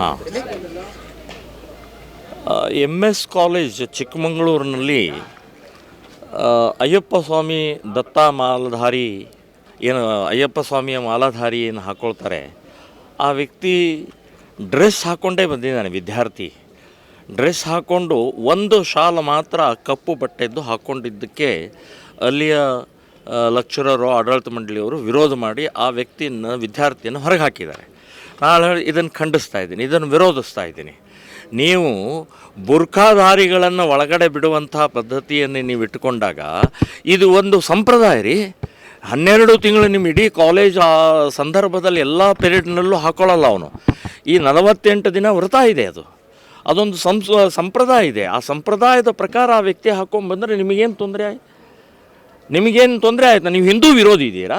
ಹಾಂ. M S college ಚಿಕ್ಕಮಗಳೂರಿನಲ್ಲಿ ಅಯ್ಯಪ್ಪ ಸ್ವಾಮಿ ದತ್ತ ಮಾಲಧಾರಿ ಏನು, ಅಯ್ಯಪ್ಪ ಸ್ವಾಮಿಯ ಮಾಲಾಧಾರಿ ಏನು ಹಾಕ್ಕೊಳ್ತಾರೆ ಆ ವ್ಯಕ್ತಿ ಡ್ರೆಸ್ ಹಾಕ್ಕೊಂಡೇ ಬಂದಿದ್ದಾನೆ, ವಿದ್ಯಾರ್ಥಿ. ಡ್ರೆಸ್ ಹಾಕ್ಕೊಂಡು ಒಂದು ಶಾಲು ಮಾತ್ರ ಕಪ್ಪು ಬಟ್ಟೆದ್ದು ಹಾಕ್ಕೊಂಡಿದ್ದಕ್ಕೆ ಅಲ್ಲಿಯ ಲೆಕ್ಚರರು ಆಡಳಿತ ಮಂಡಳಿಯವರು ವಿರೋಧ ಮಾಡಿ ಆ ವ್ಯಕ್ತಿಯನ್ನು, ವಿದ್ಯಾರ್ಥಿಯನ್ನು ಹೊರಗೆ ಹಾಕಿದ್ದಾರೆ. ನಾನು ಇದನ್ನು ಖಂಡಿಸ್ತಾ ಇದ್ದೀನಿ ಇದನ್ನು ವಿರೋಧಿಸ್ತಾ ಇದ್ದೀನಿ. ನೀವು ಬುರ್ಖಾಧಾರಿಗಳನ್ನು ಒಳಗಡೆ ಬಿಡುವಂಥ ಪದ್ಧತಿಯನ್ನು ನೀವು ಇಟ್ಟುಕೊಂಡಾಗ ಇದು ಒಂದು ಸಂಪ್ರದಾಯ ರೀ. ಹನ್ನೆರಡು ತಿಂಗಳು ನಿಮ್ಮ ಇಡೀ ಕಾಲೇಜ್ ಆ ಸಂದರ್ಭದಲ್ಲಿ ಎಲ್ಲ ಪೀರಿಯಡ್ನಲ್ಲೂ ಹಾಕೊಳ್ಳಲ್ಲ ಅವನು. ಈ ನಲವತ್ತೆಂಟು ದಿನ ವ್ರತ ಇದೆ ಅದು. ಅದೊಂದು ಸಂಸ್, ಸಂಪ್ರದಾಯ ಇದೆ. ಆ ಸಂಪ್ರದಾಯದ ಪ್ರಕಾರ ಆ ವ್ಯಕ್ತಿ ಹಾಕ್ಕೊಂಬಂದರೆ ನಿಮಗೇನು ತೊಂದರೆ ಆಯ್ತು ನಿಮಗೇನು ತೊಂದರೆ ಆಯಿತು? ನೀವು ಹಿಂದೂ ವಿರೋಧಿ ಇದ್ದೀರಾ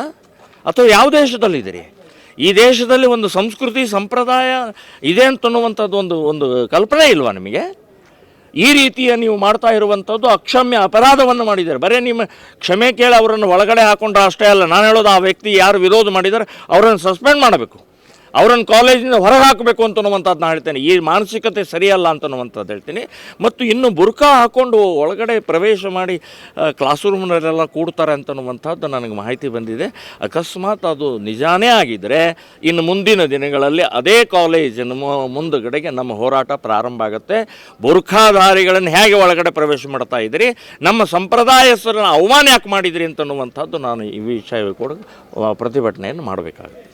ಅಥವಾ ಯಾವ ದೇಶದಲ್ಲಿದ್ದೀರಿ? ಈ ದೇಶದಲ್ಲಿ ಒಂದು ಸಂಸ್ಕೃತಿ ಸಂಪ್ರದಾಯ ಇದೆ ಅಂತನ್ನುವಂಥದ್ದು ಒಂದು ಒಂದು ಕಲ್ಪನೆ ಇಲ್ವಾ ನಿಮಗೆ? ಈ ರೀತಿಯ ನೀವು ಮಾಡ್ತಾ ಇರುವಂಥದ್ದು ಅಕ್ಷಮ್ಯ ಅಪರಾಧವನ್ನು ಮಾಡಿದ್ದಾರೆ. ಬರೀ ನಿಮ್ಮ ಕ್ಷಮೆ ಕೇಳಿ ಅವರನ್ನು ಒಳಗಡೆ ಹಾಕೊಂಡ್ರೆ ಅಷ್ಟೇ ಅಲ್ಲ. ನಾನು ಹೇಳೋದು ಆ ವ್ಯಕ್ತಿ ಯಾರು ವಿರೋಧ ಮಾಡಿದ್ದಾರೆ, ಅವರನ್ನು ಸಸ್ಪೆಂಡ್ ಮಾಡಬೇಕು. ಅವರನ್ನು ಕಾಲೇಜಿಂದ ಹೊರಗೆ ಹಾಕಬೇಕು ಅಂತನ್ನುವಂಥದ್ದು ನಾನು ಹೇಳ್ತೇನೆ. ಈ ಮಾನಸಿಕತೆ ಸರಿಯಲ್ಲ ಅಂತನ್ನುವಂಥದ್ದು ಹೇಳ್ತೀನಿ. ಮತ್ತು ಇನ್ನು ಬುರ್ಕಾ ಹಾಕ್ಕೊಂಡು ಒಳಗಡೆ ಪ್ರವೇಶ ಮಾಡಿ ಕ್ಲಾಸ್ ರೂಮ್ನಲ್ಲೆಲ್ಲ ಕೂಡ್ತಾರೆ ಅಂತನ್ನುವಂಥದ್ದು ನನಗೆ ಮಾಹಿತಿ ಬಂದಿದೆ. ಅಕಸ್ಮಾತ್ ಅದು ನಿಜಾನೇ ಆಗಿದ್ದರೆ ಇನ್ನು ಮುಂದಿನ ದಿನಗಳಲ್ಲಿ ಅದೇ ಕಾಲೇಜಿನ ಮುಂದುಗಡೆಗೆ ನಮ್ಮ ಹೋರಾಟ ಪ್ರಾರಂಭ ಆಗುತ್ತೆ. ಬುರ್ಖಾಧಾರಿಗಳನ್ನು ಹೇಗೆ ಒಳಗಡೆ ಪ್ರವೇಶ ಮಾಡ್ತಾ ಇದ್ದೀರಿ? ನಮ್ಮ ಸಂಪ್ರದಾಯಸ್ಥರನ್ನು ಅವಮಾನ ಯಾಕೆ ಮಾಡಿದಿರಿ ಅಂತನ್ನುವಂಥದ್ದು ನಾನು ಈ ವಿಷಯ ಕೂಡ ಪ್ರತಿಭಟನೆಯನ್ನು ಮಾಡಬೇಕಾಗುತ್ತೆ.